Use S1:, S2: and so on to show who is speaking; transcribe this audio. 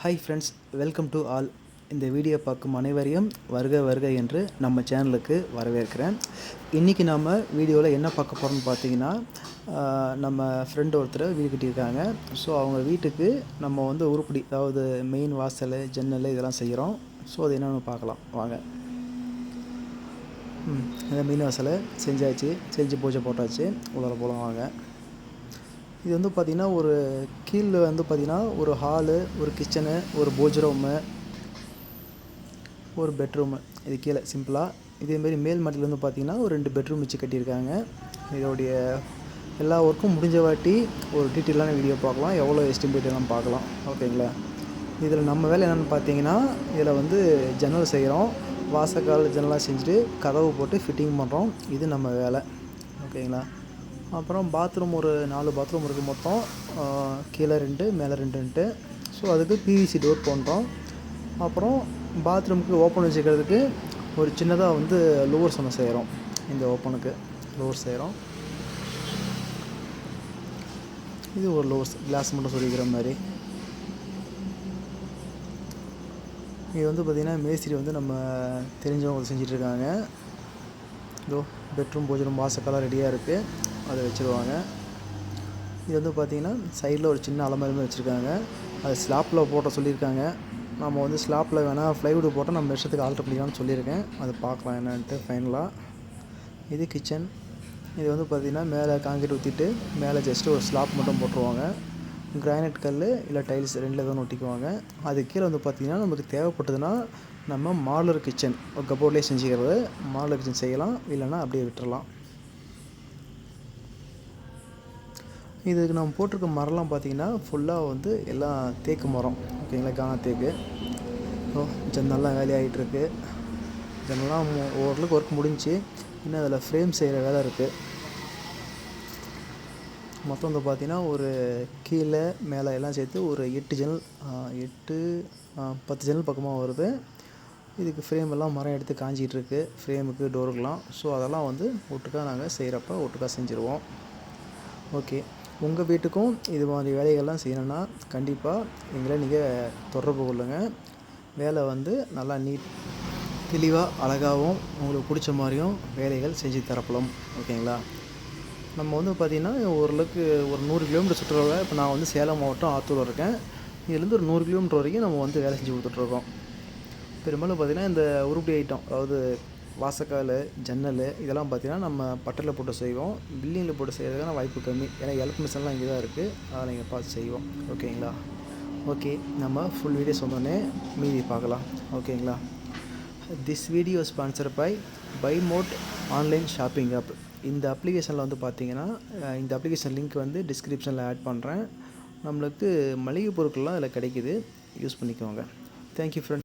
S1: Hi friends welcome to all இந்த video பார்க்கும் அனைவரையும் வருக வருக என்று நம்ம சேனலுக்கு வரவேற்கிறேன். இன்றைக்கி நாம் வீடியோவில் என்ன பார்க்க போகிறோம்னு பார்த்தீங்கன்னா நம்ம ஃப்ரெண்டு ஒருத்தர் வீடு கட்டியிருக்காங்க. ஸோ அவங்க வீட்டுக்கு நம்ம வந்து உருப்படி அதாவது மெயின் வாசல் ஜன்னல் இதெல்லாம் செய்கிறோம் ஸோ அது என்னென்னு பார்க்கலாம். வாங்க. ம் இந்த மெயின் வாசலை செஞ்சாச்சு. செஞ்சு பூஜை போட்டாச்சு. உள்ளார போகலாம் வாங்க. இது வந்து பார்த்திங்கன்னா ஒரு கீழே வந்து பார்த்திங்கன்னா ஒரு ஹாலு ஒரு கிச்சனு ஒரு போஜ் ரூமு ஒரு பெட்ரூமு இது கீழே சிம்பிளாக இதேமாரி மேல் மாட்டில் வந்து பார்த்திங்கன்னா ஒரு ரெண்டு பெட்ரூம் வச்சு கட்டியிருக்காங்க. இதோடைய எல்லா ஒர்க்கும் முடிஞ்ச வாட்டி ஒரு டீட்டெயிலான வீடியோ பார்க்கலாம். எவ்வளோ எஸ்டிமேட் எல்லாம் பார்க்கலாம். ஓகேங்களா இதில் நம்ம வேலை என்னென்னு பார்த்தீங்கன்னா இதில் வந்து ஜன்னல் செய்கிறோம் வாசக்கால் ஜன்னலாக செஞ்சுட்டு கதவு போட்டு ஃபிட்டிங் பண்ணுறோம் இது நம்ம வேலை. ஓகேங்களா அப்புறம் பாத்ரூம் ஒரு நாலு பாத்ரூம் இருக்குது மொத்தம். கீழே ரெண்டு மேலே ரெண்டுன்ட்டு. ஸோ அதுக்கு பிவிசி டோர் பண்ணுறோம் அப்புறம் பாத்ரூமுக்கு ஓப்பன் வச்சுக்கிறதுக்கு ஒரு சின்னதாக வந்து லோவர் சொன்ன செய்கிறோம் இந்த ஓப்பனுக்கு லோவர் செய்கிறோம் இது ஒரு லோவர்ஸ் கிளாஸ் மட்டும் சொல்லிக்கிற மாதிரி. இது வந்து பார்த்திங்கன்னா மேஸ்திரி வந்து நம்ம தெரிஞ்சவங்க செஞ்சிட்ருக்காங்க இதோ பெட்ரூம் பூஜ்ரூம் வாசக்கெல்லாம் ரெடியாக இருக்குது அதை வச்சுருவாங்க. இது வந்து பார்த்திங்கன்னா சைடில் ஒரு சின்ன அலமாரி வச்சுருக்காங்க. அது ஸ்லாப்பில் போட்ட சொல்லியிருக்காங்க. நம்ம வந்து ஸ்லாப்பில் வேணால் ஃப்ளைவுட் போட்டால் நம்ம இஷ்டத்துக்கு ஆல்ட்ரு பண்ணிக்கலாம்னு சொல்லியிருக்கேன். அதை பார்க்கலாம் என்னன்ட்டு ஃபைனலாக இது கிச்சன் இது வந்து பார்த்திங்கன்னா மேலே காங்கிரீட் ஊற்றிட்டு மேலே ஜஸ்ட்டு ஒரு ஸ்லாப் மட்டும் போட்டுருவாங்க. கிரானைட் கல் இல்லை டைல்ஸ் ரெண்டில் தான் ஒட்டிக்குவாங்க. அது கீழே வந்து பார்த்திங்கன்னா நமக்கு தேவைப்பட்டதுன்னா நம்ம மாடலர் கிச்சன் ஒரு கபோர்ட்லேயே செஞ்சுக்கிறது. மாடலர் கிச்சன் செய்யலாம் இல்லைன்னா அப்படியே விட்டுறலாம். இதுக்கு நம்ம போட்டிருக்க மரம்லாம் பார்த்தீங்கன்னா ஃபுல்லாக வந்து எல்லாம் தேக்கு மரம். ஓகேங்களா? கானா தேக்கு. ஓ ஜன்னல்லாம் வேலையாகிட்டுருக்கு ஜன்னெல்லாம் ஓரளவுக்கு ஒர்க் முடிஞ்சுச்சு இன்னும் அதில் ஃப்ரேம் செய்கிற வேலை இருக்குது மொத்தம் வந்து பார்த்தீங்கன்னா ஒரு கீழே மேலே எல்லாம் சேர்த்து ஒரு எட்டு ஜன்னல் எட்டு பத்து ஜன்னல் பக்கமாக வருது. இதுக்கு ஃப்ரேம் எல்லாம் மரம் எடுத்து காஞ்சிகிட்டு இருக்கு ஃப்ரேமுக்கு டோருக்கெலாம் ஸோ அதெல்லாம் வந்து ஒட்டுக்கா நாங்கள் செய்கிறப்ப ஒட்டுக்கா செஞ்சுருவோம். ஓகே உங்கள் வீட்டுக்கும் இது மாதிரி வேலைகள்லாம் செய்யணும்னா கண்டிப்பாக எங்களை நீங்கள் தொடர்பு கொள்ளுங்கள் வேலை வந்து நல்லா நீட் தெளிவாக அழகாகவும் உங்களுக்கு பிடிச்ச மாதிரியும் வேலைகள் செஞ்சு தரப்படும். ஓகேங்களா? நம்ம வந்து பார்த்திங்கன்னா ஓரளவுக்கு ஒரு நூறு கிலோமீட்டர் சுற்றுலாவில் இப்போ நான் வந்து சேலம் மாவட்டம் ஆத்தூர் இருக்கேன். இதுலேருந்து ஒரு நூறு கிலோமீட்டர் வரைக்கும் நம்ம வந்து வேலை செஞ்சு கொடுத்துட்ருக்கோம் பெரும்பாலும் பார்த்திங்கன்னா இந்த உருப்படி ஐட்டம் அதாவது வாசக்கால் ஜன்னல் இதெல்லாம் பார்த்திங்கன்னா நம்ம பட்டரில் போட்டு செய்வோம். பில்டிங்கில் போட்டு செய்கிறதுக்கான வாய்ப்பு கம்மி. ஏன்னா எலக்ட் மிஷின்லாம் இங்கே தான் இருக்குது அதை நீங்கள் பார்த்து செய்வோம். ஓகேங்களா? ஓகே நம்ம ஃபுல் வீடியோ சொன்னோன்னே மீதி பார்க்கலாம். ஓகேங்களா? This video sponsor by by mod online shopping app இந்த அப்ளிகேஷனில் வந்து பார்த்தீங்கன்னா இந்த அப்ளிகேஷன் லிங்க் வந்து டிஸ்கிரிப்ஷனில் ஆட் பண்ணுறேன் நம்மளுக்கு மளிகை பொருட்கள்லாம் அதில் கிடைக்குது. யூஸ் பண்ணிக்கோங்க. Thank you friend